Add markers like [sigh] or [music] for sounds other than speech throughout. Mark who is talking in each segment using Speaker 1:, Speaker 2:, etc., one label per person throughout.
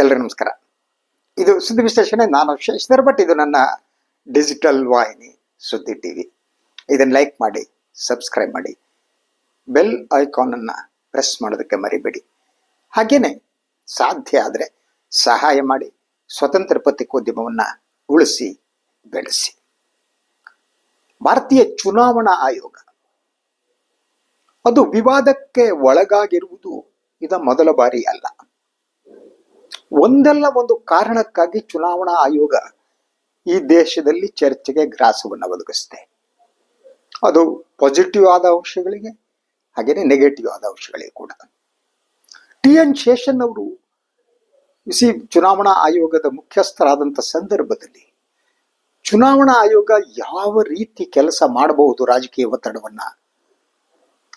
Speaker 1: ಎಲ್ಲರಿಗೂ ನಮಸ್ಕಾರ. ಇದು ಸುದ್ದಿ ವಿಶ್ಲೇಷಣೆ, ನಾನು ಶೇಷಧರ್ ಬಟ್ ಇದು ನನ್ನ ಡಿಜಿಟಲ್ ವಾಹಿನಿ, ಸುದ್ದಿ ಟಿವಿ ಇದನ್ನು ಲೈಕ್ ಮಾಡಿ ಸಬ್ಸ್ಕ್ರೈಬ್ ಮಾಡಿ ಬೆಲ್ ಐಕಾನನ್ನು ಪ್ರೆಸ್ ಮಾಡೋದಕ್ಕೆ ಮರಿಬೇಡಿ. ಹಾಗೇನೆ ಸಾಧ್ಯ ಆದರೆ ಸಹಾಯ ಮಾಡಿ, ಸ್ವತಂತ್ರ ಪತ್ರಿಕೋದ್ಯಮವನ್ನು ಉಳಿಸಿ, ಬೆಳೆಸಿ. ಭಾರತೀಯ ಚುನಾವಣಾ ಆಯೋಗ. ಅದು ವಿವಾದಕ್ಕೆ ಒಳಗಾಗಿರುವುದು ಇದ ಮೊದಲ ಬಾರಿ ಅಲ್ಲ. ಒಂದಲ್ಲ ಒಂದು ಕಾರಣಕ್ಕಾಗಿ ಚುನಾವಣಾ ಆಯೋಗ ಈ ದೇಶದಲ್ಲಿ ಚರ್ಚೆಗೆ ಗ್ರಾಸವನ್ನು ಒದಗಿಸಿದೆ. ಅದು ಪಾಸಿಟಿವ್ ಆದ ಅಂಶಗಳಿಗೆ ಹಾಗೆಯೇ ನೆಗೆಟಿವ್ ಆದ ಅಂಶಗಳಿಗೆ ಕೂಡ. ಟಿ ಎನ್ ಶೇಷನ್ ಅವರು ಸಿ ಚುನಾವಣಾ ಆಯೋಗದ ಮುಖ್ಯಸ್ಥರಾದಂಥ ಸಂದರ್ಭದಲ್ಲಿ ಚುನಾವಣಾ ಆಯೋಗ ಯಾವ ರೀತಿ ಕೆಲಸ ಮಾಡಬಹುದು ರಾಜಕೀಯ ಒತ್ತಡವನ್ನು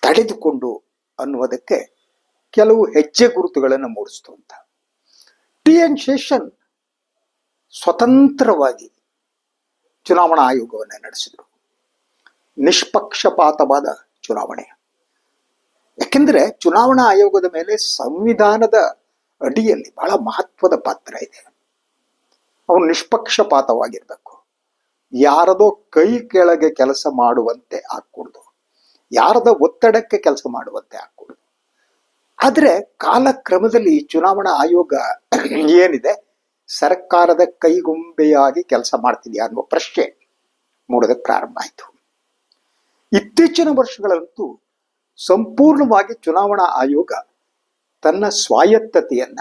Speaker 1: ತಡೆದುಕೊಂಡು ಅನ್ನುವುದಕ್ಕೆ ಕೆಲವು ಹೆಜ್ಜೆ ಗುರುತುಗಳನ್ನು ಮೂಡಿಸ್ತು ಅಂತ ಟಿ ಎನ್ ಶೇಷನ್ ಸ್ವತಂತ್ರವಾಗಿ ಚುನಾವಣಾ ಆಯೋಗವನ್ನು ನಡೆಸಿದರು ನಿಷ್ಪಕ್ಷಪಾತವಾದ ಚುನಾವಣೆ ಯಾಕೆಂದ್ರೆ ಚುನಾವಣಾ ಆಯೋಗದ ಮೇಲೆ ಸಂವಿಧಾನದ ಅಡಿಯಲ್ಲಿ ಬಹಳ ಮಹತ್ವದ ಪಾತ್ರ ಇದೆ ಅವನು ನಿಷ್ಪಕ್ಷಪಾತವಾಗಿರ್ಬೇಕು ಯಾರದೋ ಕೈ ಕೆಳಗೆ ಕೆಲಸ ಮಾಡುವಂತೆ ಆಗ್ಕೂಡ್ದು ಯಾರದ ಒತ್ತಡಕ್ಕೆ ಕೆಲಸ ಮಾಡುವಂತೆ ಆಗ್ಕೂಡ್ದು ಆದ್ರೆ ಕಾಲಕ್ರಮದಲ್ಲಿ ಚುನಾವಣಾ ಆಯೋಗ [clears throat] ಏನಿದೆ? ಸರ್ಕಾರದ ಕೈಗೊಂಬೆಯಾಗಿ ಕೆಲಸ ಮಾಡ್ತಿದೆಯಾ ಅನ್ನುವ ಪ್ರಶ್ನೆ ಮೂಡೋದಕ್ಕೆ ಪ್ರಾರಂಭ ಆಯಿತು. ಇತ್ತೀಚಿನ ವರ್ಷಗಳಂತೂ ಸಂಪೂರ್ಣವಾಗಿ ಚುನಾವಣಾ ಆಯೋಗ ತನ್ನ ಸ್ವಾಯತ್ತತೆಯನ್ನ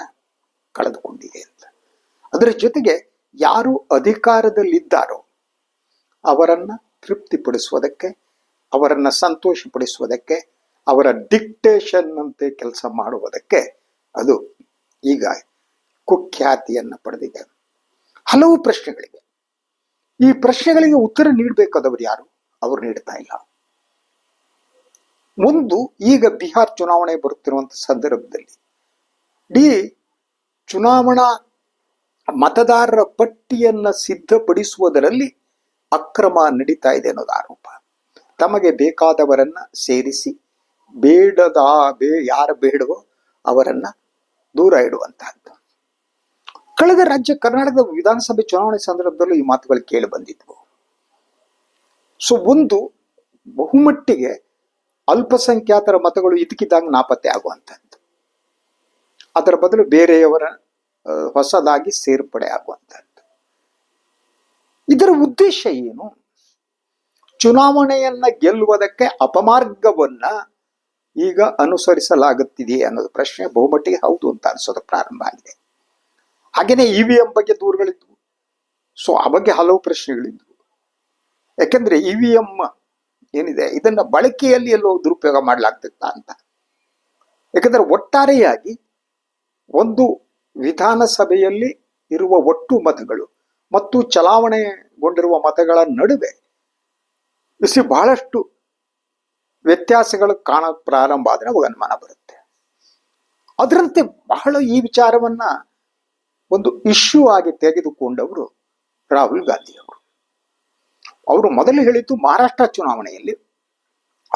Speaker 1: ಕಳೆದುಕೊಂಡಿದೆ ಅಂತ. ಅದರ ಜೊತೆಗೆ ಯಾರು ಅಧಿಕಾರದಲ್ಲಿದ್ದಾರೋ ಅವರನ್ನ ತೃಪ್ತಿಪಡಿಸುವುದಕ್ಕೆ, ಅವರನ್ನ ಸಂತೋಷಪಡಿಸುವುದಕ್ಕೆ ಅವರ ಡಿಕ್ಟೇಷನ್ ಅಂತೆ ಕೆಲಸ ಮಾಡುವುದಕ್ಕೆ ಅದು ಈಗ ಕುಖ್ಯಾತಿಯನ್ನು ಪಡೆದಿದೆ. ಹಲವು ಪ್ರಶ್ನೆಗಳಿವೆ. ಈ ಪ್ರಶ್ನೆಗಳಿಗೆ ಉತ್ತರ ನೀಡಬೇಕಾದವರು ಯಾರು? ಅವರು ನೀಡ್ತಾ ಇಲ್ಲ. ಒಂದು ಈಗ ಬಿಹಾರ್ ಚುನಾವಣೆ ಬರುತ್ತಿರುವಂತಹ ಸಂದರ್ಭದಲ್ಲಿ ಡಿ ಚುನಾವಣಾ ಮತದಾರರ ಪಟ್ಟಿಯನ್ನ ಸಿದ್ಧಪಡಿಸುವುದರಲ್ಲಿ ಅಕ್ರಮ ನಡೀತಾ ಇದೆ ಅನ್ನೋದು ಆರೋಪ. ತಮಗೆ ಬೇಕಾದವರನ್ನ ಸೇರಿಸಿ ಬೇಡದ ಬೇ ಯಾರು ಬೇಡವೋ ಅವರನ್ನ ದೂರ ಇಡುವಂತಹದ್ದು. ಕಳೆದ ರಾಜ್ಯ ಕರ್ನಾಟಕದ ವಿಧಾನಸಭೆ ಚುನಾವಣೆ ಸಂದರ್ಭದಲ್ಲೂ ಈ ಮಾತುಗಳು ಕೇಳಿ ಬಂದಿದ್ವು. ಸೊ ಒಂದು ಬಹುಮಟ್ಟಿಗೆ ಅಲ್ಪಸಂಖ್ಯಾತರ ಮತಗಳು ಇದಕ್ಕಿದ್ದಾಗ ನಾಪತ್ತೆ ಆಗುವಂಥದ್ದು ಅದರ ಬದಲು ಬೇರೆಯವರ ಹೊಸದಾಗಿ ಸೇರ್ಪಡೆ ಆಗುವಂಥದ್ದು ಇದರ ಉದ್ದೇಶ ಏನು? ಚುನಾವಣೆಯನ್ನ ಗೆಲ್ಲುವುದಕ್ಕೆ ಅಪಮಾರ್ಗವನ್ನ ಈಗ ಅನುಸರಿಸಲಾಗುತ್ತಿದೆಯೇ ಅನ್ನೋದು ಪ್ರಶ್ನೆ ಬಹುಮಟ್ಟಿಗೆ ಹೌದು ಅಂತ ಅನಿಸೋದು ಪ್ರಾರಂಭ ಆಗಿದೆ. ಹಾಗೆಯೇ ಇ ವಿ ಎಂ ಬಗ್ಗೆ ದೂರುಗಳಿದ್ವು. ಸೊ ಆ ಬಗ್ಗೆ ಹಲವು ಪ್ರಶ್ನೆಗಳಿದ್ವು. ಯಾಕೆಂದ್ರೆ ಇ ವಿ ಎಂ ಏನಿದೆ, ಇದನ್ನು ಬಳಕೆಯಲ್ಲಿ ಎಲ್ಲೋ ದುರುಪಯೋಗ ಮಾಡಲಾಗ್ತಿತ್ತ ಅಂತ. ಯಾಕಂದ್ರೆ ಒಟ್ಟಾರೆಯಾಗಿ ಒಂದು ವಿಧಾನಸಭೆಯಲ್ಲಿ ಇರುವ ಒಟ್ಟು ಮತಗಳು ಮತ್ತು ಚಲಾವಣೆಗೊಂಡಿರುವ ಮತಗಳ ನಡುವೆ ಬಿಸಿ ಬಹಳಷ್ಟು ವ್ಯತ್ಯಾಸಗಳು ಕಾಣ ಪ್ರಾರಂಭ ಆದ್ರೆ ಅವಾಗ ಅನುಮಾನ ಬರುತ್ತೆ. ಅದರಂತೆ ಬಹಳ ಈ ವಿಚಾರವನ್ನ ಒಂದು ಇಶ್ಯೂ ಆಗಿ ತೆಗೆದುಕೊಂಡವರು ರಾಹುಲ್ ಗಾಂಧಿ ಅವರು. ಅವರು ಮೊದಲು ಹೇಳಿದ್ದು ಮಹಾರಾಷ್ಟ್ರ ಚುನಾವಣೆಯಲ್ಲಿ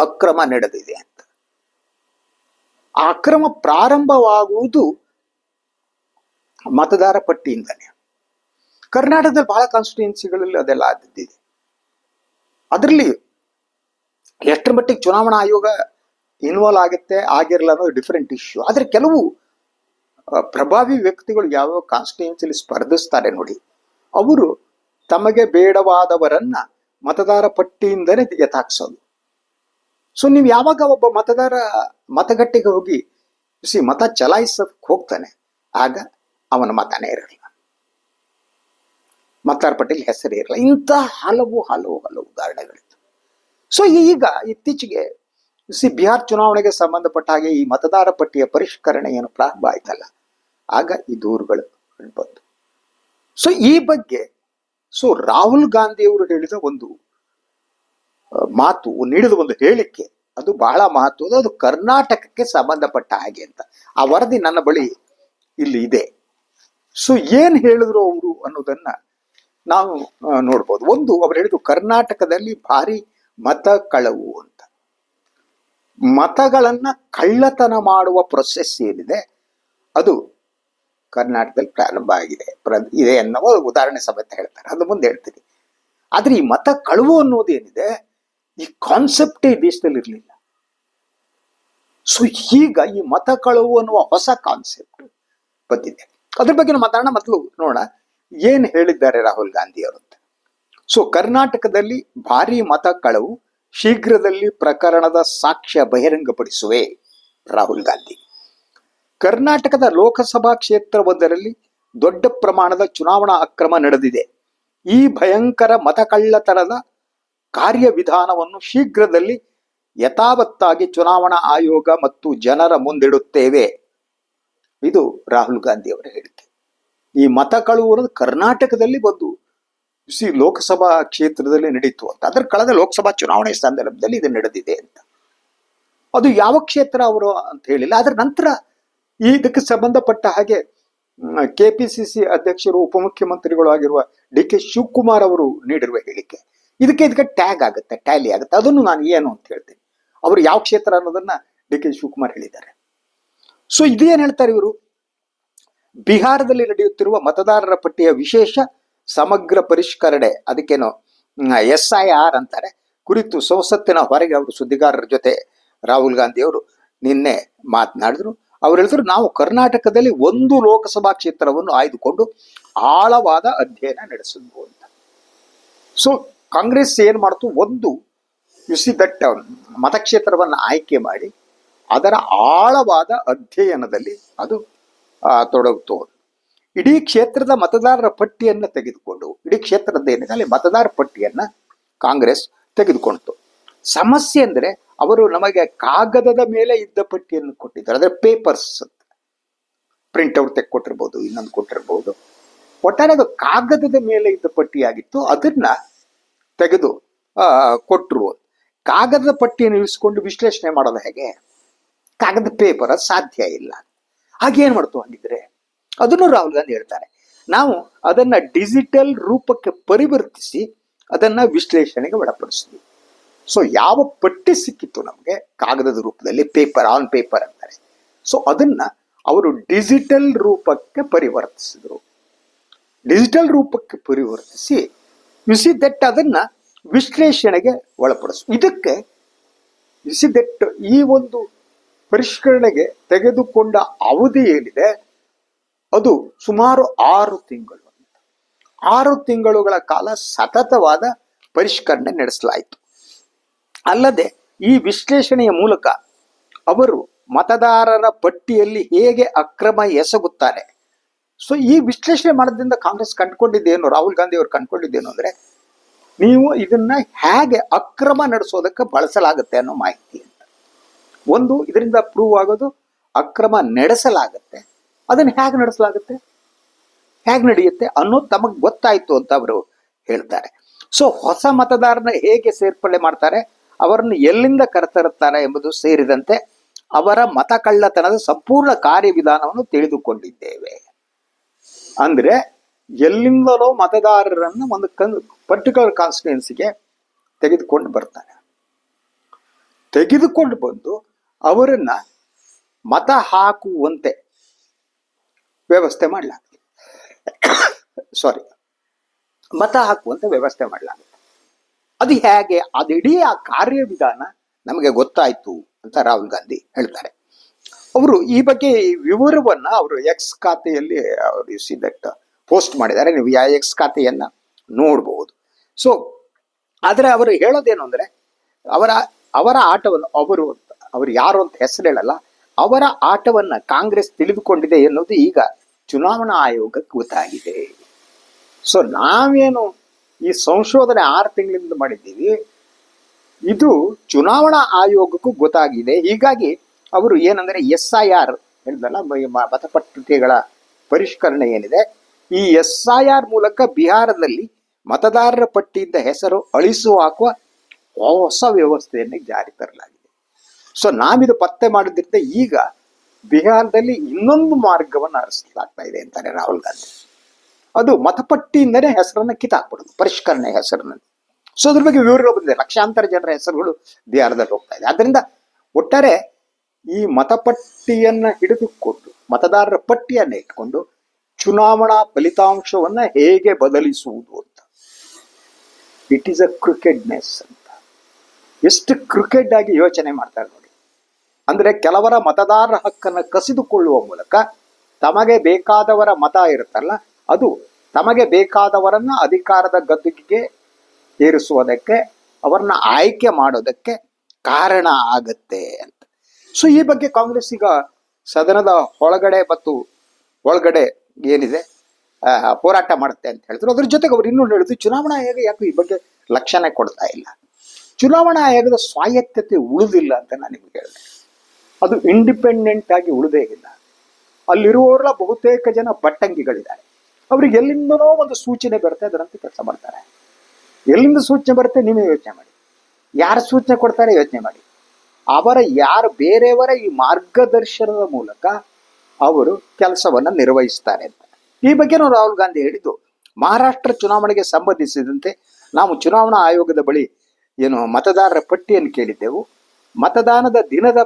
Speaker 1: ಅಕ್ರಮ ನಡೆದಿದೆ ಅಂತ. ಆ ಅಕ್ರಮ ಪ್ರಾರಂಭವಾಗುವುದು ಮತದಾರ ಪಟ್ಟಿಯಿಂದನೇ. ಕರ್ನಾಟಕದಲ್ಲಿ ಬಹಳ ಕಾನ್ಸ್ಟಿಟ್ಯೂನ್ಸಿಗಳಲ್ಲಿ ಅದೆಲ್ಲ ಆದಿದ್ದಿದೆ. ಅದರಲ್ಲಿ ಎಷ್ಟರ ಮಟ್ಟಿಗೆ ಚುನಾವಣಾ ಆಯೋಗ ಇನ್ವಾಲ್ವ್ ಆಗುತ್ತೆ, ಆಗಿರಲ್ಲ ಅನ್ನೋದು ಡಿಫರೆಂಟ್ ಇಶ್ಯೂ ಆದರೆ ಕೆಲವು ಪ್ರಭಾವಿ ವ್ಯಕ್ತಿಗಳು ಯಾವ ಕಾನ್ಸ್ಟಿಟ್ಯೂನ್ಸಿಲಿ ಸ್ಪರ್ಧಿಸ್ತಾರೆ ನೋಡಿ, ಅವರು ತಮಗೆ ಬೇಡವಾದವರನ್ನ ಮತದಾರ ಪಟ್ಟಿಯಿಂದನೇ ಎತ್ತಾಕ್ಸೋದು. ಸೊ ನೀವು ಯಾವಾಗ ಒಬ್ಬ ಮತದಾರ ಮತಗಟ್ಟೆಗೆ ಹೋಗಿ, ಸಿ, ಮತ ಚಲಾಯಿಸೋದಕ್ಕೆ ಹೋಗ್ತಾನೆ, ಆಗ ಅವನ ಮತನೇ ಇರಲಿಲ್ಲ ಮತದಾರ ಪಟ್ಟಿಲಿ ಹೆಸರೇ ಇರಲ್ಲ. ಇಂಥ ಹಲವು ಹಲವು ಹಲವು ಉದಾಹರಣೆಗಳಿತ್ತು ಸೊ ಈಗ ಇತ್ತೀಚೆಗೆ ಸಿ ಬಿಹಾರ್ ಚುನಾವಣೆಗೆ ಸಂಬಂಧಪಟ್ಟ ಹಾಗೆ ಈ ಮತದಾರ ಪಟ್ಟಿಯ ಪರಿಷ್ಕರಣೆ ಏನು ಪ್ರಾರಂಭ ಆಯ್ತಲ್ಲ, ಆಗ ಈ ದೂರುಗಳು ಬಂತು ಸೊ ಈ ಬಗ್ಗೆ ಸೊ ರಾಹುಲ್ ಗಾಂಧಿಯವರು ಹೇಳಿದ ಒಂದು ಮಾತು, ನೀಡಿದ ಒಂದು ಹೇಳಿಕೆ, ಅದು ಬಹಳ ಮಹತ್ವದ ಅದು ಕರ್ನಾಟಕಕ್ಕೆ ಸಂಬಂಧಪಟ್ಟ ಹಾಗೆ ಅಂತ. ಆ ವರದಿ ನನ್ನ ಬಳಿ ಇಲ್ಲಿ ಇದೆ. ಸೊ ಏನ್ ಹೇಳಿದ್ರು ಅವರು ಅನ್ನೋದನ್ನ ನಾವು ನೋಡ್ಬೋದು. ಒಂದು, ಅವ್ರು ಹೇಳಿದ್ರು ಕರ್ನಾಟಕದಲ್ಲಿ ಭಾರಿ ಮತ ಕಳವು ಅಂತ. ಮತಗಳನ್ನ ಕಳ್ಳತನ ಮಾಡುವ ಪ್ರೊಸೆಸ್ ಏನಿದೆ, ಅದು ಕರ್ನಾಟಕದಲ್ಲಿ ಪ್ರಾರಂಭ ಆಗಿದೆ. ಇದೆ ಅನ್ನೋ ಉದಾಹರಣೆ ಸಮೇತ ಹೇಳ್ತಾರೆ. ಅದು ಮುಂದೆ ಹೇಳ್ತೀನಿ. ಆದ್ರೆ ಈ ಮತ ಕಳುವು ಅನ್ನೋದೇನಿದೆ ಈ ಕಾನ್ಸೆಪ್ಟೇ ದೇಶದಲ್ಲಿ ಇರಲಿಲ್ಲ. ಸೊ ಈಗ ಈ ಮತ ಕಳುವು ಅನ್ನುವ ಹೊಸ ಕಾನ್ಸೆಪ್ಟ್ ಬಂದಿದೆ. ಅದ್ರ ಬಗ್ಗೆ ಮಾತಾಡೋಣ. ಮೊದಲು ನೋಡೋಣ. ಏನ್ ಹೇಳಿದ್ದಾರೆ ರಾಹುಲ್ ಗಾಂಧಿ ಅವರು ಅಂತ. ಸೊ ಕರ್ನಾಟಕದಲ್ಲಿ ಭಾರಿ ಮತ ಕಳವು ಶೀಘ್ರದಲ್ಲಿ ಪ್ರಕರಣದ ಸಾಕ್ಷ್ಯ ಬಹಿರಂಗಪಡಿಸುವೆ ರಾಹುಲ್ ಗಾಂಧಿ ಕರ್ನಾಟಕದ ಲೋಕಸಭಾ ಕ್ಷೇತ್ರವೊಂದರಲ್ಲಿ ದೊಡ್ಡ ಪ್ರಮಾಣದ ಚುನಾವಣಾ ಅಕ್ರಮ ನಡೆದಿದೆ ಈ ಭಯಂಕರ ಮತಕಳ್ಳತನದ ಕಾರ್ಯವಿಧಾನವನ್ನು ಶೀಘ್ರದಲ್ಲಿ ಯಥಾವತ್ತಾಗಿ ಚುನಾವಣಾ ಆಯೋಗ ಮತ್ತು ಜನರ ಮುಂದಿಡುತ್ತೇವೆ ಇದು ರಾಹುಲ್ ಗಾಂಧಿ ಅವರ ಹೇಳಿಕೆ ಈ ಮತ ಕಳುವ ಕರ್ನಾಟಕದಲ್ಲಿ ಬಂದು ಸಿ ಲೋಕಸಭಾ ಕ್ಷೇತ್ರದಲ್ಲಿ ನಡೀತು ಅಂತ. ಅಂದ್ರೆ ಕಳೆದ ಲೋಕಸಭಾ ಚುನಾವಣೆ ಸಂದರ್ಭದಲ್ಲಿ ಇದು ನಡೆದಿದೆ ಅಂತ. ಅದು ಯಾವ ಕ್ಷೇತ್ರ ಅವರು ಅಂತ ಹೇಳಿಲ್ಲ. ಅದರ ನಂತರ ಇದಕ್ಕೆ ಸಂಬಂಧಪಟ್ಟ ಹಾಗೆ ಕೆ ಅಧ್ಯಕ್ಷರು, ಉಪಮುಖ್ಯಮಂತ್ರಿಗಳು ಆಗಿರುವ ಡಿ ಕೆ ಶಿವಕುಮಾರ್ ಅವರು ನೀಡಿರುವ ಹೇಳಿಕೆ. ಇದಕ್ಕೆ ಇದಕ್ಕೆ ಟ್ಯಾಗ್ ಆಗುತ್ತೆ, ಟ್ಯಾಲಿ ಆಗುತ್ತೆ. ಅದನ್ನು ನಾನು ಏನು ಅಂತ ಹೇಳ್ತೀನಿ. ಅವರು ಯಾವ ಕ್ಷೇತ್ರ ಅನ್ನೋದನ್ನ ಡಿ ಕೆ ಶಿವಕುಮಾರ್ ಹೇಳಿದ್ದಾರೆ. ಸೊ ಇದೇನ್ ಹೇಳ್ತಾರೆ ಇವರು? ಬಿಹಾರದಲ್ಲಿ ನಡೆಯುತ್ತಿರುವ ಮತದಾರರ ಪಟ್ಟಿಯ ವಿಶೇಷ ಸಮಗ್ರ ಪರಿಷ್ಕರಣೆ, ಅದಕ್ಕೇನು ಎಸ್ ಐ ಆರ್ ಅಂತಾರೆ. ಕುರಿತು ಸಂಸತ್ತಿನ ಹೊರಗೆ ಅವರು ಸುದ್ದಿಗಾರರ ಜೊತೆ ರಾಹುಲ್ ಗಾಂಧಿ ಅವರು ನಿನ್ನೆ ಮಾತನಾಡಿದ್ರು. ಅವ್ರು ಹೇಳಿದ್ರು ನಾವು ಕರ್ನಾಟಕದಲ್ಲಿ ಒಂದು ಲೋಕಸಭಾ ಕ್ಷೇತ್ರವನ್ನು ಆಯ್ದುಕೊಂಡು ಆಳವಾದ ಅಧ್ಯಯನ ನಡೆಸಿದ್ವು ಅಂತ. ಸೊ ಕಾಂಗ್ರೆಸ್ ಏನ್ ಮಾಡ್ತು? ಒಂದು ಯುಸಿ ದಟ್ಟ ಮತಕ್ಷೇತ್ರವನ್ನು ಆಯ್ಕೆ ಮಾಡಿ ಅದರ ಆಳವಾದ ಅಧ್ಯಯನದಲ್ಲಿ ಅದು ತೊಡಗಿತು ಇಡೀ ಕ್ಷೇತ್ರದ ಮತದಾರರ ಪಟ್ಟಿಯನ್ನು ತೆಗೆದುಕೊಂಡು ಇಡೀ ಕ್ಷೇತ್ರದ ಏನಿದೆ ಅಲ್ಲಿ ಮತದಾರ ಪಟ್ಟಿಯನ್ನು ಕಾಂಗ್ರೆಸ್ ತೆಗೆದುಕೊಂಡಿತು. ಸಮಸ್ಯೆ ಅಂದ್ರೆ ಅವರು ನಮಗೆ ಕಾಗದದ ಮೇಲೆ ಇದ್ದ ಪಟ್ಟಿಯನ್ನು ಕೊಟ್ಟಿದ್ದಾರೆ. ಅಂದ್ರೆ ಪೇಪರ್ಸ್ ಅಂತ. ಪ್ರಿಂಟ್ ಔಟ್ ಕೊಟ್ಟಿರ್ಬೋದು ಇನ್ನೊಂದು ಕೊಟ್ಟಿರ್ಬೋದು. ಒಟ್ಟಾರೆ ಅದು ಕಾಗದದ ಮೇಲೆ ಇದ್ದ ಪಟ್ಟಿಯಾಗಿತ್ತು ಅದನ್ನ ತೆಗೆದು ಆ, ಕೊಟ್ರು ಕಾಗದದ ಪಟ್ಟಿಯನ್ನು ಇಳಿಸ್ಕೊಂಡು ವಿಶ್ಲೇಷಣೆ ಮಾಡೋದು ಹೇಗೆ? ಕಾಗದ ಪೇಪರ್ ಸಾಧ್ಯ ಇಲ್ಲ ಹಾಗೇನು ಮಾಡ್ತು ಹಾಗಿದ್ರೆ? ಅದನ್ನು ರಾಹುಲ್ ಗಾಂಧಿ ಹೇಳ್ತಾರೆ. ನಾವು ಅದನ್ನ ಡಿಜಿಟಲ್ ರೂಪಕ್ಕೆ ಪರಿವರ್ತಿಸಿ ಅದನ್ನ ವಿಶ್ಲೇಷಣೆಗೆ ಒಳಪಡಿಸಿದ್ವಿ. ಸೊ ಯಾವ ಪಟ್ಟಿ ಸಿಕ್ಕಿತ್ತು ನಮಗೆ? ಕಾಗದದ ರೂಪದಲ್ಲಿ ಪೇಪರ್ ಆನ್ ಪೇಪರ್ ಅಂತಾರೆ. ಸೊ ಅದನ್ನ ಅವರು ಡಿಜಿಟಲ್ ರೂಪಕ್ಕೆ ಪರಿವರ್ತಿಸಿದ್ರು. ಡಿಜಿಟಲ್ ರೂಪಕ್ಕೆ ಪರಿವರ್ತಿಸಿ ಸಿ ದಟ್ ಅದನ್ನ ವಿಶ್ಲೇಷಣೆಗೆ ಒಳಪಡಿಸು ಇದಕ್ಕೆ ಸಿ ದಟ್ ಈ ಒಂದು ಪರಿಷ್ಕರಣೆಗೆ ತೆಗೆದುಕೊಂಡ ಅವಧಿ ಏನಿದೆ? ಅದು ಸುಮಾರು ಆರು ತಿಂಗಳು ಆರು ತಿಂಗಳುಗಳ ಕಾಲ ಸತತವಾದ ಪರಿಷ್ಕರಣೆ ನಡೆಸಲಾಯಿತು. ಅಲ್ಲದೆ ಈ ವಿಶ್ಲೇಷಣೆಯ ಮೂಲಕ ಅವರು ಮತದಾರರ ಪಟ್ಟಿಯಲ್ಲಿ ಹೇಗೆ ಅಕ್ರಮ ಎಸಗುತ್ತಾರೆ. ಸೊ ಈ ವಿಶ್ಲೇಷಣೆ ಮಾಡೋದ್ರಿಂದ ಕಾಂಗ್ರೆಸ್ ಕಂಡುಕೊಂಡಿದ್ದೇನು, ರಾಹುಲ್ ಗಾಂಧಿ ಅವರು ಕಂಡುಕೊಂಡಿದ್ದೇನು ಅಂದ್ರೆ, ನೀವು ಇದನ್ನ ಹೇಗೆ ಅಕ್ರಮ ನಡೆಸೋದಕ್ಕೆ ಬಳಸಲಾಗುತ್ತೆ ಅನ್ನೋ ಮಾಹಿತಿ ಅಂತ. ಒಂದು, ಇದರಿಂದ ಪ್ರೂವ್ ಆಗೋದು ಅಕ್ರಮ ನಡೆಸಲಾಗುತ್ತೆ. ಅದನ್ನು ಹೇಗೆ ನಡೆಸಲಾಗುತ್ತೆ? ಹೇಗೆ ನಡೆಯುತ್ತೆ ಅನ್ನೋದು ತಮಗೆ ಗೊತ್ತಾಯ್ತು ಅಂತ ಅವರು ಹೇಳ್ತಾರೆ. ಸೊ ಹೊಸ ಮತದಾರನ ಹೇಗೆ ಸೇರ್ಪಡೆ ಮಾಡ್ತಾರೆ? ಅವರನ್ನು ಎಲ್ಲಿಂದ ಕರೆತರುತ್ತಾರೆ ಎಂಬುದು ಸೇರಿದಂತೆ ಅವರ ಮತ ಕಳ್ಳತನದ ಸಂಪೂರ್ಣ ಕಾರ್ಯವಿಧಾನವನ್ನು ತಿಳಿದುಕೊಂಡಿದ್ದೇವೆ. ಅಂದ್ರೆ, ಎಲ್ಲಿಂದಲೋ ಮತದಾರರನ್ನು ಒಂದು ಕನ್ ಪರ್ಟಿಕ್ಯುಲರ್ ಕಾನ್ಸ್ಟಿಟ್ಯೂನ್ಸಿಗೆ ತೆಗೆದುಕೊಂಡು ಬರ್ತಾರೆ. ತೆಗೆದುಕೊಂಡು ಬಂದು ಅವರನ್ನ ಮತ ಹಾಕುವಂತೆ ವ್ಯವಸ್ಥೆ ಮಾಡಲಾಗುತ್ತೆ ಸಾರಿ ಮತ ಹಾಕುವಂತೆ ವ್ಯವಸ್ಥೆ ಮಾಡಲಾಗುತ್ತೆ ಅದು ಹೇಗೆ? ಅದು ಇಡೀ ಆ ಕಾರ್ಯವಿಧಾನ ನಮಗೆ ಗೊತ್ತಾಯ್ತು ಅಂತ ರಾಹುಲ್ ಗಾಂಧಿ ಹೇಳ್ತಾರೆ. ಅವರು ಈ ಬಗ್ಗೆ ವಿವರವನ್ನ ಅವರು ಎಕ್ಸ್ ಖಾತೆಯಲ್ಲಿ ಅವರು ದಟ್ ಪೋಸ್ಟ್ ಮಾಡಿದ್ದಾರೆ. ನೀವು ಯಾ ಎಕ್ಸ್ ಖಾತೆಯನ್ನ ನೋಡಬಹುದು ಸೊ ಆದರೆ ಅವರು ಹೇಳೋದೇನು ಅಂದ್ರೆ, ಅವರ ಅವರ ಆಟವನ್ನು ಅವರು ಅವರು ಯಾರು ಅಂತ ಹೆಸರು ಹೇಳಲ್ಲ. ಅವರ ಆಟವನ್ನ ಕಾಂಗ್ರೆಸ್ ತಿಳಿದುಕೊಂಡಿದೆ ಎನ್ನುವುದು ಈಗ ಚುನಾವಣಾ ಆಯೋಗಕ್ಕೆ ಗೊತ್ತಾಗಿದೆ. ಸೊ ನಾವೇನು ಈ ಸಂಶೋಧನೆ ಆರು ತಿಂಗಳಿಂದ ಮಾಡಿದ್ದೀವಿ. ಇದು ಚುನಾವಣಾ ಆಯೋಗಕ್ಕೂ ಗೊತ್ತಾಗಿದೆ. ಹೀಗಾಗಿ ಅವರು ಏನಂದ್ರೆ ಎಸ್ ಐ ಆರ್ ಹೇಳಿದಲ್ಲ ಮ- ಮ- ಮತಪಟ್ಟಿಗಳ ಪರಿಷ್ಕರಣೆ ಏನಿದೆ. ಈ ಎಸ್ ಐ ಆರ್ ಮೂಲಕ ಬಿಹಾರದಲ್ಲಿ ಮತದಾರರ ಪಟ್ಟಿಯಿಂದ ಹೆಸರು ಅಳಿಸು ಹಾಕುವ ಹೊಸ ವ್ಯವಸ್ಥೆಯನ್ನು ಜಾರಿ ತರಲಾಗಿದೆ. ಸೊ ನಾವಿದು ಪತ್ತೆ ಮಾಡಿದ್ರಿಂದ ಈಗ ಬಿಹಾರದಲ್ಲಿ ಇನ್ನೊಂದು ಮಾರ್ಗವನ್ನು ಅರಸಲಾಗ್ತಾ ಇದೆ ಅಂತಾರೆ ರಾಹುಲ್ ಗಾಂಧಿ. ಅದು ಮತಪಟ್ಟಿಯಿಂದನೇ ಹೆಸರನ್ನು ಕಿತ್ತಾಕ್ಬಿಡೋದು, ಪರಿಷ್ಕರಣೆ ಹೆಸರಿನಲ್ಲಿ ಸೊ ಅದ್ರ ಬಗ್ಗೆ ವಿವರಗಳು ಬಂದಿದೆ. ಲಕ್ಷಾಂತರ ಜನರ ಹೆಸರುಗಳು ಬಿಹಾರದಲ್ಲಿ ಹೋಗ್ತಾ ಇದೆ. ಆದ್ದರಿಂದ ಒಟ್ಟಾರೆ ಈ ಮತಪಟ್ಟಿಯನ್ನು ಹಿಡಿದುಕೊಂಡು, ಮತದಾರರ ಪಟ್ಟಿಯನ್ನು ಇಟ್ಕೊಂಡು ಚುನಾವಣಾ ಫಲಿತಾಂಶವನ್ನ ಹೇಗೆ ಬದಲಿಸುವುದು ಅಂತ. ಇಟ್ ಈಸ್ ಅ ಕ್ರಿಕೆಟ್ನೆಸ್ ಅಂತ. ಎಷ್ಟು ಕ್ರಿಕೆಟ್ ಆಗಿ ಯೋಚನೆ ಮಾಡ್ತಾರೆ ನೋಡಿ. ಅಂದ್ರೆ ಕೆಲವರ ಮತದಾರರ ಹಕ್ಕನ್ನು ಕಸಿದುಕೊಳ್ಳುವ ಮೂಲಕ ತಮಗೆ ಬೇಕಾದವರ ಮತ ಇರುತ್ತಲ್ಲ, ಅದು ತಮಗೆ ಬೇಕಾದವರನ್ನ ಅಧಿಕಾರದ ಗದ್ದುಗೆ ಏರಿಸುವುದಕ್ಕೆ, ಅವರನ್ನ ಆಯ್ಕೆ ಮಾಡೋದಕ್ಕೆ ಕಾರಣ ಆಗುತ್ತೆ ಅಂತ. ಸೊ ಈ ಬಗ್ಗೆ ಕಾಂಗ್ರೆಸ್ ಈಗ ಸದನದ ಒಳಗಡೆ ಮತ್ತು ಒಳಗಡೆ ಏನಿದೆ ಹೋರಾಟ ಮಾಡುತ್ತೆ ಅಂತ ಹೇಳಿದ್ರು. ಅದ್ರ ಜೊತೆಗೆ ಅವ್ರು ಇನ್ನೂ ಹೇಳಿದ್ರು, ಚುನಾವಣಾ ಆಯೋಗ ಯಾಕೆ ಈ ಬಗ್ಗೆ ಲಕ್ಷಣೆ ಕೊಡ್ತಾ ಇಲ್ಲ. ಚುನಾವಣಾ ಆಯೋಗದ ಸ್ವಾಯತ್ತತೆ ಉಳಿದಿಲ್ಲ ಅಂತ ನಾನು ನಿಮ್ಗೆ ಹೇಳಿದೆ. ಅದು ಇಂಡಿಪೆಂಡೆಂಟ್ ಆಗಿ ಉಳಿದೇ ಇಲ್ಲ. ಅಲ್ಲಿರುವವರ ಬಹುತೇಕ ಜನ ಬಟ್ಟಂಗಿಗಳಿದ್ದಾರೆ. ಅವ್ರಿಗೆ ಎಲ್ಲಿಂದನೋ ಒಂದು ಸೂಚನೆ ಬರುತ್ತೆ, ಅದರಂತೆ ಕೆಲಸ ಮಾಡ್ತಾರೆ. ಎಲ್ಲಿಂದ ಸೂಚನೆ ಬರುತ್ತೆ ನೀವೇ ಯೋಚನೆ ಮಾಡಿ. ಯಾರು ಸೂಚನೆ ಕೊಡ್ತಾರೆ ಯೋಚನೆ ಮಾಡಿ. ಅವರ ಯಾರು ಬೇರೆಯವರ ಈ ಮಾರ್ಗದರ್ಶನದ ಮೂಲಕ ಅವರು ಕೆಲಸವನ್ನ ನಿರ್ವಹಿಸ್ತಾರೆ ಅಂತ. ಈ ಬಗ್ಗೆನೂ ರಾಹುಲ್ ಗಾಂಧಿ ಹೇಳಿದ್ದು, ಮಹಾರಾಷ್ಟ್ರ ಚುನಾವಣೆಗೆ ಸಂಬಂಧಿಸಿದಂತೆ ನಾವು ಚುನಾವಣಾ ಆಯೋಗದ ಬಳಿ ಏನು ಮತದಾರರ ಪಟ್ಟಿಯನ್ನು ಕೇಳಿದ್ದೆವು. ಮತದಾನದ ದಿನದ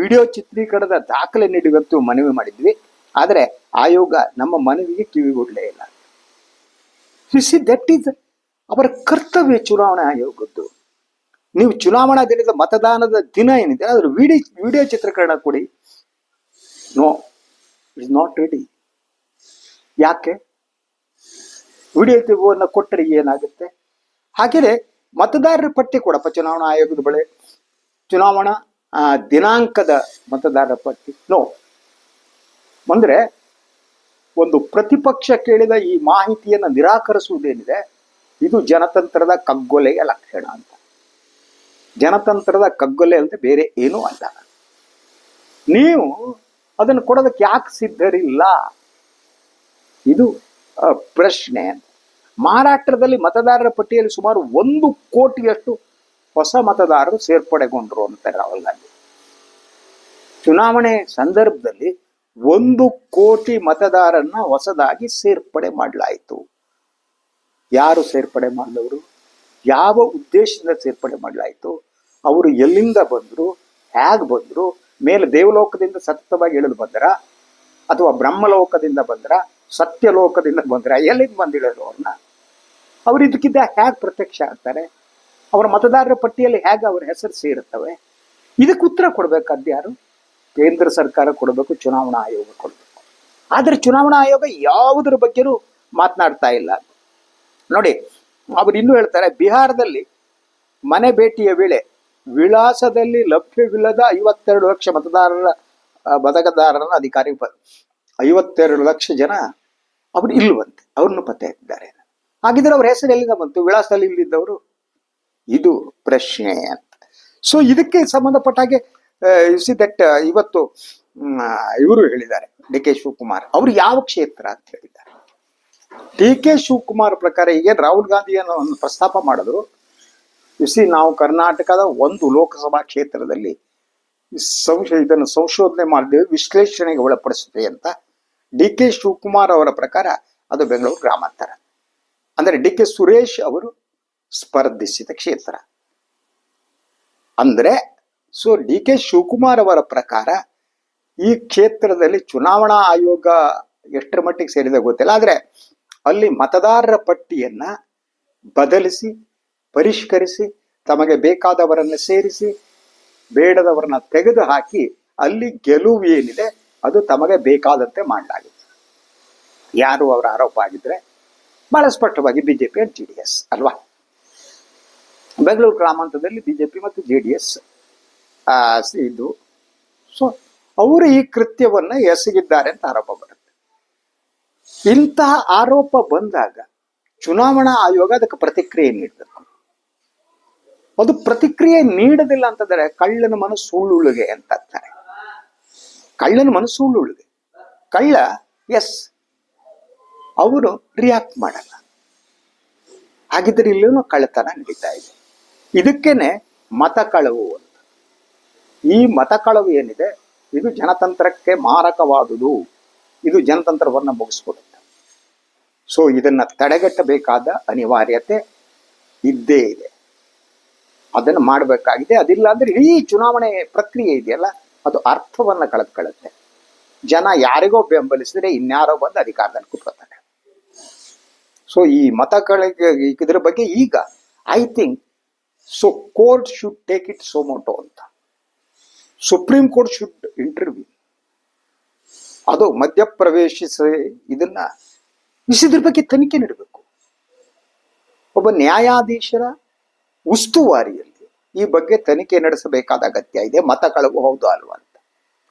Speaker 1: ವಿಡಿಯೋ ಚಿತ್ರೀಕರಣದ ದಾಖಲೆ ನೀಡುವಂತೂ ಮನವಿ ಮಾಡಿದ್ವಿ. ಆದರೆ ಆಯೋಗ ನಮ್ಮ ಮನವಿಗೆ ಕಿವಿಗೊಡಲೇ ಇಲ್ಲ. ಸಿ ದಟ್ ಈಸ್ ಅವರ ಕರ್ತವ್ಯ ಚುನಾವಣಾ ಆಯೋಗದ್ದು. ನೀವು ಚುನಾವಣಾ ದಿನದ ಮತದಾನದ ದಿನ ಏನಿದೆ, ಅದ್ರ ವಿಡಿಯೋ ವಿಡಿಯೋ ಚಿತ್ರೀಕರಣ ಕೊಡಿ. ನೋ ಇಸ್ ನಾಟ್ ರೆಡಿ ಯಾಕೆ? ವಿಡಿಯೋ ಕೊಟ್ಟರೆ ಏನಾಗುತ್ತೆ? ಹಾಗೆಯೇ ಮತದಾರರ ಪಟ್ಟಿ ಕೊಡಪ್ಪ ಚುನಾವಣಾ ಆಯೋಗದ ಬಳಿ. ಚುನಾವಣಾ ದಿನಾಂಕದ ಮತದಾರರ ಪಟ್ಟಿ. ನೋ ಅಂದರೆ ಒಂದು ಪ್ರತಿಪಕ್ಷ ಕೇಳಿದ ಈ ಮಾಹಿತಿಯನ್ನು ನಿರಾಕರಿಸುವುದೇನಿದೆ? ಇದು ಜನತಂತ್ರದ ಕಗ್ಗೊಲೆಯ ಲಕ್ಷಣ ಅಂತ. ಜನತಂತ್ರದ ಕಗ್ಗೊಲೆ ಅಂತ ಬೇರೆ ಏನೂ ಅಲ್ಲ. ನೀವು ಅದನ್ನು ಕೊಡೋದಕ್ಕೆ ಯಾಕೆ ಸಿದ್ಧರಿಲ್ಲ? ಇದು ಪ್ರಶ್ನೆ ಮಹಾರಾಷ್ಟ್ರದಲ್ಲಿ ಮತದಾರರ ಪಟ್ಟಿಯಲ್ಲಿ ಸುಮಾರು ಒಂದು ಕೋಟಿಯಷ್ಟು ಹೊಸ ಮತದಾರರು ಸೇರ್ಪಡೆಗೊಂಡ್ರು ಅಂತಾರೆ ರಾಹುಲ್ ಗಾಂಧಿ. ಚುನಾವಣೆ ಸಂದರ್ಭದಲ್ಲಿ ಒಂದು ಕೋಟಿ ಮತದಾರನ್ನ ಹೊಸದಾಗಿ ಸೇರ್ಪಡೆ ಮಾಡಲಾಯಿತು. ಯಾರು ಸೇರ್ಪಡೆ ಮಾಡಿದವರು? ಯಾವ ಉದ್ದೇಶದಿಂದ ಸೇರ್ಪಡೆ ಮಾಡಲಾಯಿತು? ಅವರು ಎಲ್ಲಿಂದ ಬಂದರು? ಹೇಗೆ ಬಂದರು? ಮೇಲೆ ದೇವಲೋಕದಿಂದ ಸತತವಾಗಿ ಇಳಿದು ಬಂದರ? ಅಥವಾ ಬ್ರಹ್ಮಲೋಕದಿಂದ ಬಂದ್ರ? ಸತ್ಯಲೋಕದಿಂದ ಬಂದರ? ಎಲ್ಲಿಂದ ಬಂದಿಳಿದ್ರು ಅವ್ರನ್ನ? ಅವ್ರು ಇದಕ್ಕಿದ್ದ ಹೇಗೆ ಪ್ರತ್ಯಕ್ಷ ಆಗ್ತಾರೆ? ಅವರ ಮತದಾರರ ಪಟ್ಟಿಯಲ್ಲಿ ಹೇಗೆ ಅವರ ಹೆಸರು ಸೇರುತ್ತವೆ? ಇದಕ್ಕೆ ಉತ್ತರ ಕೊಡಬೇಕಾದ್ದು ಯಾರು? ಕೇಂದ್ರ ಸರ್ಕಾರ ಕೊಡಬೇಕು, ಚುನಾವಣಾ ಆಯೋಗ ಕೊಡಬೇಕು. ಆದರೆ ಚುನಾವಣಾ ಆಯೋಗ ಯಾವುದರ ಬಗ್ಗೆನೂ ಮಾತನಾಡ್ತಾ ಇಲ್ಲ. ನೋಡಿ, ಅವರು ಇನ್ನೂ ಹೇಳ್ತಾರೆ, ಬಿಹಾರದಲ್ಲಿ ಮನೆ ಭೇಟಿಯ ವೇಳೆ ವಿಳಾಸದಲ್ಲಿ ಲಭ್ಯವಿಲ್ಲದ ಐವತ್ತೆರಡು ಲಕ್ಷ ಮತದಾರರ ಮತಗದಾರರ ಅಧಿಕಾರಿ ಐವತ್ತೆರಡು ಲಕ್ಷ ಜನ ಅವರು ಇಲ್ಲವಂತೆ, ಅವ್ರನ್ನು ಪತ್ತೆ ಹಾಕಿದ್ದಾರೆ. ಹಾಗಿದ್ರೆ ಅವ್ರ ಹೆಸರು ಎಲ್ಲಿಂದ ಬಂತು? ವಿಳಾಸದಲ್ಲಿ ಇಲ್ಲಿದ್ದವರು ಇದು ಪ್ರಶ್ನೆ ಅಂತ. ಸೊ ಇದಕ್ಕೆ ಸಂಬಂಧಪಟ್ಟ ಹಾಗೆ ಯು ಸಿ ದಟ್ ಇವತ್ತು ಇವರು ಹೇಳಿದ್ದಾರೆ, ಡಿ ಕೆ ಶಿವಕುಮಾರ್. ಅವರು ಯಾವ ಕ್ಷೇತ್ರ ಅಂತ ಹೇಳಿದ್ದಾರೆ. ಡಿ ಕೆ ಶಿವಕುಮಾರ್ ಪ್ರಕಾರ ಈಗ ರಾಹುಲ್ ಗಾಂಧಿಯನ್ನು ಒಂದು ಪ್ರಸ್ತಾಪ ಮಾಡಿದ್ರು. ಸಿ ನಾವು ಕರ್ನಾಟಕದ ಒಂದು ಲೋಕಸಭಾ ಕ್ಷೇತ್ರದಲ್ಲಿ ಸಂಶ ಇದನ್ನು ಸಂಶೋಧನೆ ಮಾಡಿದ್ದೇವೆ ವಿಶ್ಲೇಷಣೆಗೆ ಒಳಪಡಿಸುತ್ತೆ ಅಂತ ಡಿ ಕೆ ಶಿವಕುಮಾರ್ ಅವರ ಪ್ರಕಾರ ಅದು ಬೆಂಗಳೂರು ಗ್ರಾಮಾಂತರ. ಅಂದರೆ ಡಿ ಕೆ ಸುರೇಶ್ ಅವರು ಸ್ಪರ್ಧಿಸಿದ ಕ್ಷೇತ್ರ. ಅಂದ್ರೆ ಸೊ ಡಿ ಕೆ ಶಿವಕುಮಾರ್ ಅವರ ಪ್ರಕಾರ ಈ ಕ್ಷೇತ್ರದಲ್ಲಿ ಚುನಾವಣಾ ಆಯೋಗ ಎಷ್ಟರ ಮಟ್ಟಿಗೆ ಸೇರಿದೆ ಗೊತ್ತಿಲ್ಲ. ಆದರೆ ಅಲ್ಲಿ ಮತದಾರರ ಪಟ್ಟಿಯನ್ನ ಬದಲಿಸಿ, ಪರಿಷ್ಕರಿಸಿ, ತಮಗೆ ಬೇಕಾದವರನ್ನ ಸೇರಿಸಿ, ಬೇಡದವರನ್ನ ತೆಗೆದು ಹಾಕಿ ಅಲ್ಲಿ ಗೆಲುವು ಏನಿದೆ ಅದು ತಮಗೆ ಬೇಕಾದಂತೆ ಮಾಡಲಾಗಿದೆ ಯಾರು ಅವರ ಆರೋಪ ಆಗಿದ್ರೆ ಬಹಳ ಸ್ಪಷ್ಟವಾಗಿ BJP and J D S ಅಲ್ವಾ? ಬೆಂಗಳೂರು ಗ್ರಾಮಾಂತರದಲ್ಲಿ ಬಿಜೆಪಿ ಮತ್ತು ಜೆ ಡಿ ಎಸ್ ಇದು. ಸೊ ಅವರು ಈ ಕೃತ್ಯವನ್ನ ಎಸಗಿದ್ದಾರೆ ಅಂತ ಆರೋಪ ಬರುತ್ತೆ. ಇಂತಹ ಆರೋಪ ಬಂದಾಗ ಚುನಾವಣಾ ಆಯೋಗ ಅದಕ್ಕೆ ಪ್ರತಿಕ್ರಿಯೆ ನೀಡಬೇಕು. ಅದು ಪ್ರತಿಕ್ರಿಯೆ ನೀಡದಿಲ್ಲ ಅಂತಂದ್ರೆ ಕಳ್ಳನ ಮನಸ್ಸು ಅಂತ ಅಂತಾರೆ ಕಳ್ಳನ ಮನಸ್ಸು ಕಳ್ಳ ಎಸ್ ಅವರು ರಿಯಾಕ್ಟ್ ಮಾಡಲ್ಲ. ಹಾಗಿದ್ರೆ ಇಲ್ಲೂ ಕಳ್ಳತನ ನಡೀತಾ ಇದೆ. ಇದಕ್ಕೇನೆ ಮತ ಕಳವು ಅಂತ. ಈ ಮತ ಕಳವು ಏನಿದೆ? ಇದು ಜನತಂತ್ರಕ್ಕೆ ಮಾರಕವಾದುದು. ಇದು ಜನತಂತ್ರವನ್ನ ಮುಗಿಸ್ಕೊಡುತ್ತೆ. ಸೊ ಇದನ್ನು ತಡೆಗಟ್ಟಬೇಕಾದ ಅನಿವಾರ್ಯತೆ ಇದ್ದೇ ಇದೆ. ಅದನ್ನು ಮಾಡಬೇಕಾಗಿದೆ. ಅದಿಲ್ಲ ಅಂದ್ರೆ ಇಡೀ ಚುನಾವಣೆ ಪ್ರಕ್ರಿಯೆ ಇದೆಯಲ್ಲ? ಅದು ಅರ್ಥವನ್ನ ಕಳೆದುಕೊಳ್ಳುತ್ತೆ. ಜನ ಯಾರಿಗೋ ಬೆಂಬಲಿಸಿದ್ರೆ ಇನ್ಯಾರೋ ಬಂದು ಅಧಿಕಾರದಲ್ಲಿ ಕೂತ್ಕೊತಾರೆ ಸೊ ಈ ಮತಗಳಿಗೆ ಇದ್ರ ಬಗ್ಗೆ ಈಗ I think so court should take it suo motu ಅಂತ. ಸುಪ್ರೀಂ ಕೋರ್ಟ್ ಶುಡ್ ಇಂಟರ್ವ್ಯೂ ಅದು ಮಧ್ಯಪ್ರವೇಶಿಸಿ ಇದನ್ನ ಇದ್ರ ಬಗ್ಗೆ ತನಿಖೆ ನೀಡಬೇಕು. ಒಬ್ಬ ನ್ಯಾಯಾಧೀಶರ ಉಸ್ತುವಾರಿಯಲ್ಲಿ ಈ ಬಗ್ಗೆ ತನಿಖೆ ನಡೆಸಬೇಕಾದ ಅಗತ್ಯ ಇದೆ, ಮತ ಹೌದು ಅಲ್ವಾ ಅಂತ.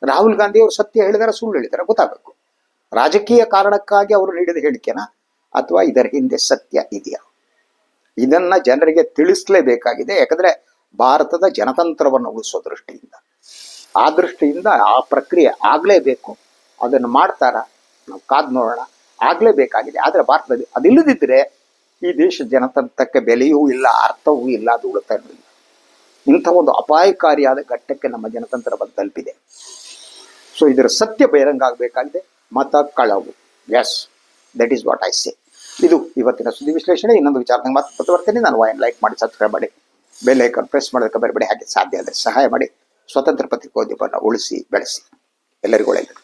Speaker 1: ರಾಹುಲ್ ಗಾಂಧಿ ಅವರು ಸತ್ಯ ಹೇಳಿದಾರ, ಸುಳ್ಳು ಹೇಳಿದಾರ, ಗೊತ್ತಾಗಬೇಕು. ರಾಜಕೀಯ ಕಾರಣಕ್ಕಾಗಿ ಅವರು ನೀಡಿದ ಹೇಳಿಕೆನ? ಅಥವಾ ಇದರ ಹಿಂದೆ ಸತ್ಯ ಇದೆಯಾ? ಇದನ್ನ ಜನರಿಗೆ ತಿಳಿಸಲೇಬೇಕಾಗಿದೆ. ಯಾಕಂದ್ರೆ ಭಾರತದ ಜನತಂತ್ರವನ್ನು ಉಳಿಸೋ ದೃಷ್ಟಿಯಿಂದ. ಆ ದೃಷ್ಟಿಯಿಂದ ಆ ಪ್ರಕ್ರಿಯೆ ಆಗಲೇಬೇಕು. ಅದನ್ನು ಮಾಡ್ತಾರ, ನಾವು ಕಾದ್ ನೋಡೋಣ, ಆಗಲೇಬೇಕಾಗಿದೆ. ಆದ್ರೆ ಭಾರತದಲ್ಲಿ ಅದಿಲ್ಲದಿದ್ದರೆ ಈ ದೇಶ ಜನತಂತ್ರಕ್ಕೆ ಬೆಲೆಯೂ ಇಲ್ಲ, ಅರ್ಥವೂ ಇಲ್ಲ, ಅದು ಉಳಿತಾ ಇರಲಿಲ್ಲ ಇಂಥ ಒಂದು ಅಪಾಯಕಾರಿಯಾದ ಘಟ್ಟಕ್ಕೆ ನಮ್ಮ ಜನತಂತ್ರ ಬಂದು ತಲುಪಿದೆ. ಸೊ ಇದರ ಸತ್ಯ ಬಹಿರಂಗ ಆಗಬೇಕಾಗಿದೆ. ಮತ ಕಳವು. Yes that is what I say ಇದು ಇವತ್ತಿನ ಸುದ್ದಿ ವಿಶ್ಲೇಷಣೆ. ಇನ್ನೊಂದು ವಿಚಾರದಾಗ ಮತ್ತೆ ಬರ್ತೇನೆ ನಾನು ವಾಯನ್ ಲೈಕ್ ಮಾಡಿ, ಸಬ್ಸ್ಕ್ರೈಬ್ ಮಾಡಿ ಬೆಲ್ ಐಕಾನ್ ಪ್ರೆಸ್ ಮಾಡೋದಕ್ಕೆ ಬರಬೇಡಿ. ಹಾಗೆ ಸಾಧ್ಯ ಆದರೆ ಸಹಾಯ ಮಾಡಿ. ಸ್ವತಂತ್ರ ಪತ್ರಿಕೋದ್ಯಮವನ್ನು ಉಳಿಸಿ, ಬೆಳೆಸಿ. ಎಲ್ಲರಿಗೂ ಒಳ್ಳೆಯದು.